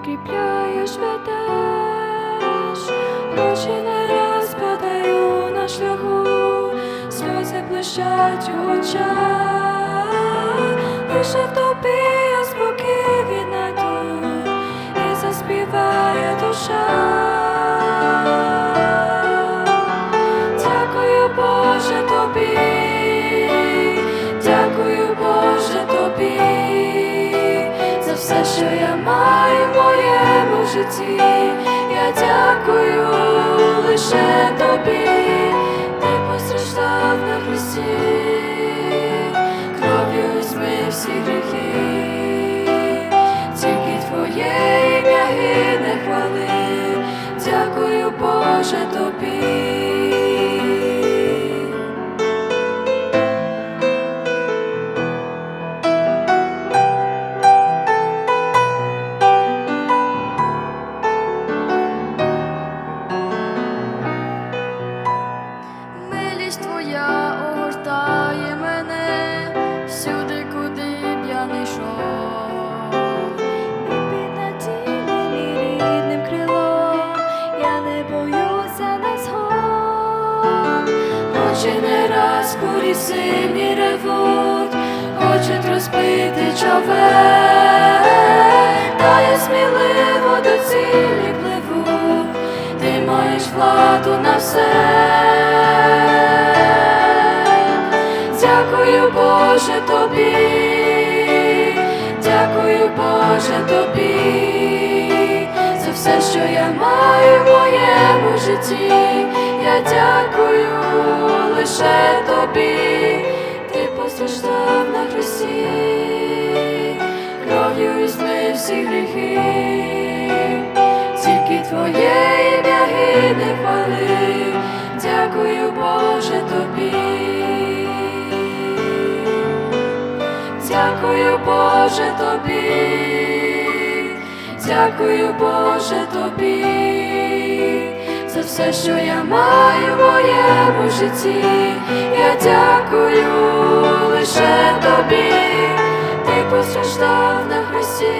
укріпляєш, ведеш, очі не раз падаю на шляху, сльози блищать у очах, лише в тобі я спокій віднайду і заспіває душа. Боже, тобі, дякую, Боже, тобі, за все, що я маю житті. Я дякую лише тобі, ти постраждав на хресті, кров'ю змив всі гріхи, тільки твоє ім'я гине хвали, дякую, Боже, тобі. Очі не раз курі сині ревуть, хочуть розбити човен, та я сміливо до цілі пливу, ти маєш владу на все. Дякую, Боже, тобі, дякую, Боже, тобі, за все, що я маю в моєму житті. Я дякую постраждав на хресті, кров'ю і змив всі гріхи, тільки твоє ім'я гідне хвали. Дякую, Боже, тобі. Дякую, Боже, тобі, дякую, Боже, тобі, за все, що я маю в моєму житті. Я дякую лише тобі, ти постраждав на хресті,